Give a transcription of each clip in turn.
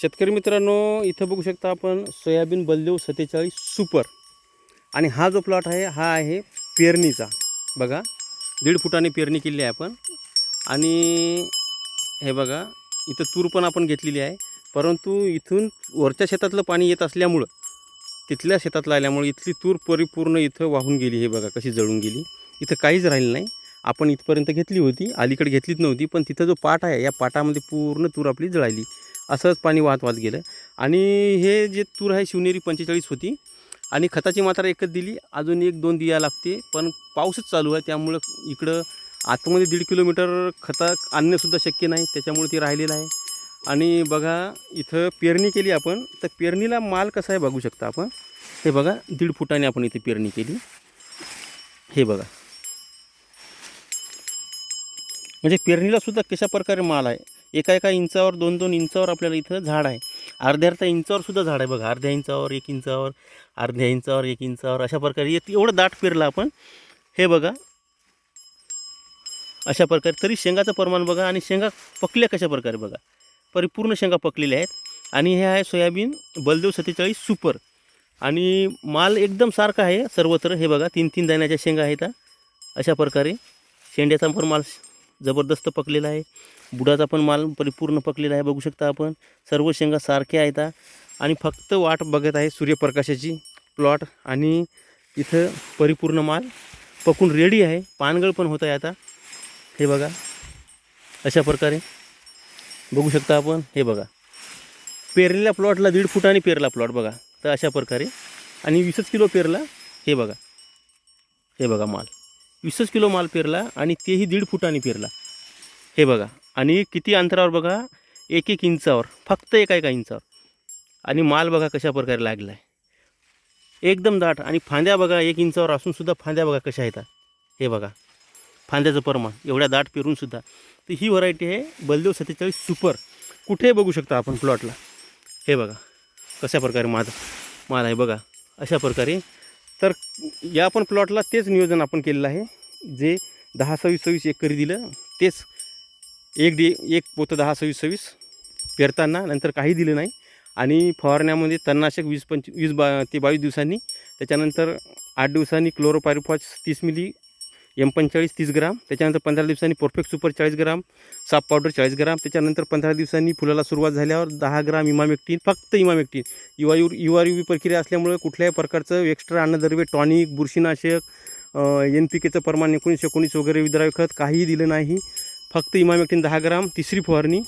शेतकरी मित्रांनो इथं बघू शकता आपण सोयाबीन बलदेव सत्तेचाळीस सुपर. आणि हा जो प्लॉट आहे हा आहे पेरणीचा. बघा दीड फुटाने पेरणी केली आहे आपण. आणि हे बघा इथं तूर पण आपण घेतलेली आहे. परंतु इथून वरच्या शेतातलं पाणी येत असल्यामुळं तिथल्या शेतातलं आल्यामुळे इथली तूर परिपूर्ण इथं वाहून गेली. हे बघा कशी जळून गेली. इथं काहीच राहिलं नाही. आपण इथपर्यंत घेतली होती. अलीकडे घेतलीच नव्हती. पण तिथं जो पाट आहे या पाटामध्ये पूर्ण तूर आपली जळाली. असंच पाणी वाहत वाहत गेलं. आणि हे जे तूर आहे शिवनेरी पंचेचाळीस होती. आणि खताची मात्रा एकच दिली. अजून एक दोन दिया लागते. पण पाऊसच चालू आहे. त्यामुळं इकडं आतमध्ये दीड किलोमीटर खता आणणंसुद्धा शक्य नाही. त्याच्यामुळे ती राहिलेलं आहे. आणि बघा इथं पेरणी केली आपण. तर पेरणीला माल कसा आहे बघू शकता आपण. हे बघा दीड फुटाने आपण इथे पेरणी केली. हे बघा. म्हणजे पेरणीला सुद्धा कशा प्रकारे माल आहे? एका एका इंचावर दोन दोन इंचावर आपल्याला इथं झाड आहे. अर्ध्या अर्ध्या इंचावर सुद्धा झाड आहे बघा. अर्ध्या इंचावर एक इंचावर अर्ध्या इंचावर एक इंचावर अशा प्रकारे एक एवढं दाट फिरला आपण. हे बघा. अशा प्रकारे. तरी शेंगाचं प्रमाण बघा आणि शेंगा पकल्या कशा प्रकारे बघा. परिपूर्ण शेंगा पकलेल्या आहेत. आणि हे आहे सोयाबीन बलदेव सत्तेचाळीस सुपर. आणि माल एकदम सारखा आहे सर्वत्र. हे बघा तीन तीन दाण्याच्या शेंगा आहेत अशा प्रकारे शेंड्याचा पण माल जबरदस्त पकलेला आहे. बुडाचा पण माल परिपूर्ण पकलेला आहे बघू शकता आपण. सर्व शेंगा सारख्या आहेत आणि फक्त वाट बघत आहे सूर्यप्रकाशाची प्लॉट आणि इथं परिपूर्ण माल पकून रेडी आहे. पानगळ पण होत आहे आता. हे बघा. अशा प्रकारे. बघू शकता आपण. हे बघा. पेरलेल्या प्लॉटला दीड फुटाने पेरला प्लॉट बघा. तर अशा प्रकारे. आणि वीसच किलो पेरला. हे बघा. हे बघा माल. वीसच किलो माल पेरला आणि तेही दीड फुटाने पेरला. हे बघा आणि किती अंतरावर बघा एक एक इंचावर फक्त एका एका इंचावर. आणि माल बघा कशा प्रकारे लागला आहे एकदम दाट आणि फांद्या बघा एक इंचावर असूनसुद्धा फांद्या बघा कशा येतात. हे बघा फांद्याचं प्रमाण एवढ्या दाट पेरूनसुद्धा तर ही व्हरायटी आहे बलदेव सत्तेचाळीस सुपर कुठेही बघू शकता आपण प्लॉटला हे बघा कशा प्रकारे माझं माल आहे बघा. अशा प्रकारे. तर या पण प्लॉटला तेच नियोजन आपण केलेलं आहे. जे दहा सव्वीस सव्वीस एकरी दिलं तेच एक डी एक पोतं दहा सव्वीस सव्वीस पेरताना नंतर काही दिलं नाही. आणि फवारण्यामध्ये तणनाशक वीस पंच वीस बा ते बावीस दिवसांनी त्याच्यानंतर आठ दिवसांनी क्लोरोपायरिफॉस तीस मिली एम पंचेचाळीस तीस ग्राम त्याच्यानंतर पंधरा दिवसांनी परफेक्ट सुपर चाळीस ग्राम साप पावडर चाळीस ग्राम त्याच्यानंतर पंधरा दिवसांनी फुलाला सुरुवात झाल्यावर दहा ग्राम इमामेक्टीन फक्त इमामेक्टीन. युवा यु युवा युवी प्रक्रिया असल्यामुळे कुठल्याही प्रकारचं एक्स्ट्रा अन्नद्रव्य टॉनिक बुरशीनाशक एन पी केचं प्रमाण एकोणीस एकोणीस वगैरे विद्राव्य खत काहीही दिलं नाही. फक्त इमामेक्टीन दहा ग्राम तिसरी फवारणी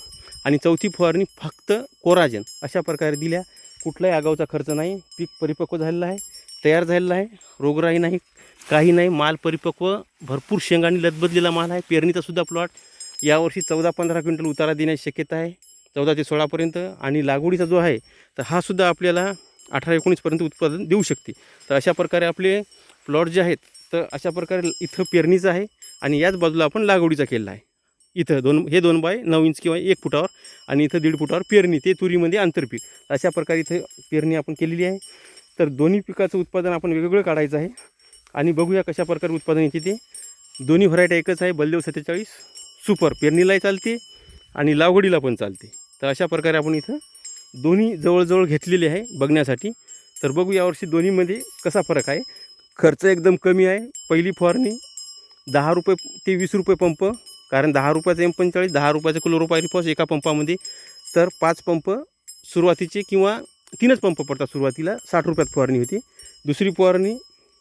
आणि चौथी फवारणी फक्त कोराजन अशा प्रकारे दिल्या. कुठलाही आगाऊचा खर्च नाही. पीक परिपक्व झालेलं आहे तयार झालेलं आहे. रोगराई नाही काही नाही. माल परिपक्व भरपूर शेंगांनी लदबदलेला माल आहे. पेरणीचासुद्धा प्लॉट. यावर्षी चौदा पंधरा क्विंटल उतारा देण्याची शक्यता आहे. चौदा ते सोळापर्यंत आणि लागवडीचा जो आहे तर हा सुद्धा आपल्याला अठरा एकोणीसपर्यंत उत्पादन देऊ शकते. तर अशा प्रकारे आपले प्लॉट जे आहेत तर अशा प्रकारे इथं पेरणीचं आहे आणि याच बाजूला आपण लागवडीचा केलेला आहे. इथं दोन हे दोन बाय नऊ इंच किंवा एक फुटावर आणि इथं दीड फुटावर पेरणी ते तुरीमध्ये आंतरपीक अशा प्रकारे इथं पेरणी आपण केलेली आहे. तर दोन्ही पिकाचं उत्पादन आपण वेगवेगळं काढायचं आहे आणि बघूया कशा प्रकारे उत्पादन येते ते. दोन्ही व्हरायटी एकच आहे बलदेव सत्तेचाळीस सुपर पेरणीलाही चालते आणि लागवडीला पण चालते. तर अशा प्रकारे आपण इथं दोन्ही जवळजवळ घेतलेले आहे बघण्यासाठी. तर बघू यावर्षी दोन्हीमध्ये कसा फरक आहे. खर्च एकदम कमी आहे. पहिली फवारणी दहा रुपये ते वीस रुपये पंप कारण दहा रुपयाचं एम पंचेचाळीस दहा रुपयाचं क्लोरोपायरिफॉस एका पंपामध्ये. तर पाच पंप सुरुवातीचे किंवा तीनच पंप पडतात सुरुवातीला साठ रुपयात फवारणी होती. दुसरी फवारणी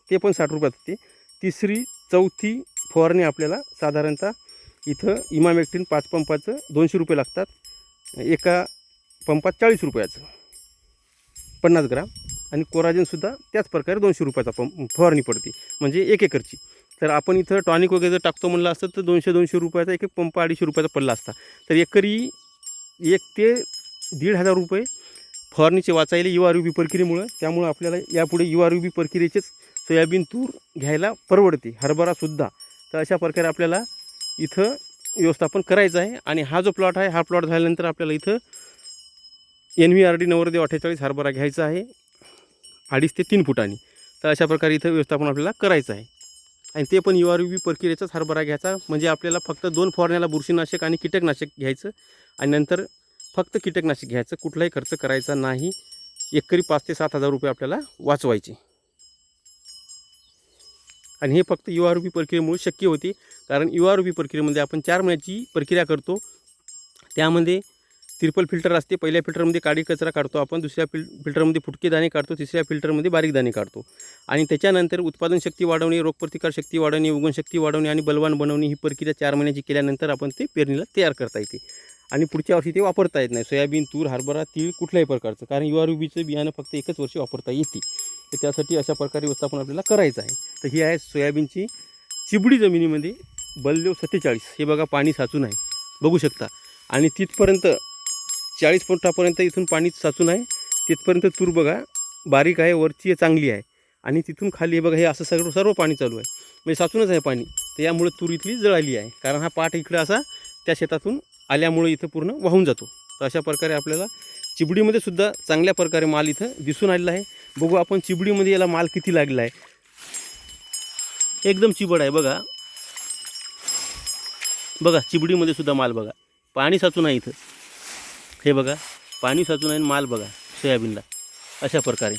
ते पण साठ रुपयात होते. तिसरी चौथी फवारणी आपल्याला साधारणतः इथं इमामेक्टिन पाच पंपाचं दोनशे रुपये लागतात. एका पंपात चाळीस रुपयाचं. पन्नास ग्राम. आणि कोराजनसुद्धा त्याच प्रकारे दोनशे रुपयाचा पंप फवारणी पडते म्हणजे एक एकरची. तर आपण इथं टॉनिक वगैरे जर टाकतो म्हणलं असतं तर दोनशे दोनशे रुपयाचा एक एक पंप अडीचशे रुपयाचा पडला असता. तर एकरी एक ते दीड हजार रुपये फवारणीचे वाचायला यू आर यू बी प्रक्रियेमुळं त्यामुळं आपल्याला यापुढे यू आर यू बी प्रक्रियेचेच सोयाबीन तूर घ्यायला परवडते हरभरासुद्धा तर अशा प्रकारे आपल्याला इथं व्यवस्थापन करायचं आहे. आणि हा जो प्लॉट आहे हा प्लॉट झाल्यानंतर आपल्याला इथं एन व्ही आर डी नवरदेव अठ्ठेचाळीस हरभरा घ्यायचा आहे. अडीच ते तीन फुटांनी. तर अशा प्रकारे इथं व्यवस्थापन आपल्याला करायचं आहे. आणि ते पण यू आर यू बी प्रक्रियेचाच हरभरा घ्यायचा. म्हणजे आपल्याला फक्त दोन फवारण्याला बुरशीनाशक आणि कीटकनाशक घ्यायचं. आणि नंतर फक्त कीटकनाशक घ्यायचं. कुठलाही खर्च करायचा नाही. एकरी पाच ते सात हजार रुपये आपल्याला वाचवायचे. आणि हे फक्त यू आर बी प्रक्रियेमुळे शक्य होते. कारण यू आर बी प्रक्रियेमध्ये आपण चार महिन्याची प्रक्रिया करतो. त्यामध्ये त्रिपल फिल्टर असते. पहिल्या फिल्टरमध्ये काळी कचरा काढतो आपण दुसऱ्या फिल फिल्टरमध्ये फुटके दाणे काढतो तिसऱ्या फिल्टरमध्ये बारीक दाणे काढतो. आणि त्याच्यानंतर उत्पादन शक्ती वाढवणे रोगप्रतिकार शक्ती वाढवणे उगवणशक्ती वाढवणे आणि बलवान बनवणे ही प्रक्रिया चार महिन्याची केल्यानंतर आपण ते पेरणीला तयार करता येते. आणि पुढच्या वर्षी ते वापरता येत नाही. सोयाबीन तूर हरभरा तीळ कुठल्याही प्रकारचं. कारण युआर आर बीचं बियाणं फक्त एकच वर्षी वापरता येते. तर त्यासाठी अशा प्रकारे व्यवस्थापन आपल्याला करायचं आहे. तर ही आहे सोयाबीनची चिबडी जमिनीमध्ये बलदेव सत्तेचाळीस. हे बघा पाणी साचून आहे. बघू शकता. आणि तिथपर्यंत चाळीस फुटापर्यंत इथून पाणी साचून आहे. तिथपर्यंत तूर बघा बारीक आहे वरची आहे, चांगली आहे. आणि तिथून खाली आहे बघा हे असं सर्व सर्व पाणी चालू आहे. म्हणजे साचूनच आहे पाणी. तर यामुळे तूर इथली जळाली आहे. कारण हा पाट इकडं असा त्या शेतातून आल्यामुळे इथं पूर्ण वाहून जातो. तर अशा प्रकारे आपल्याला चिबडीमध्ये सुद्धा चांगल्या प्रकारे माल इथं दिसून आलेला आहे. बघू आपण चिबडीमध्ये याला माल किती लागला आहे. एकदम चिबड आहे बघा. बघा चिबडीमध्ये सुद्धा माल बघा. पाणी साचून आहे इथं. हे बघा पाणी साचून आहे आणि माल बघा सोयाबीनला. अशा प्रकारे.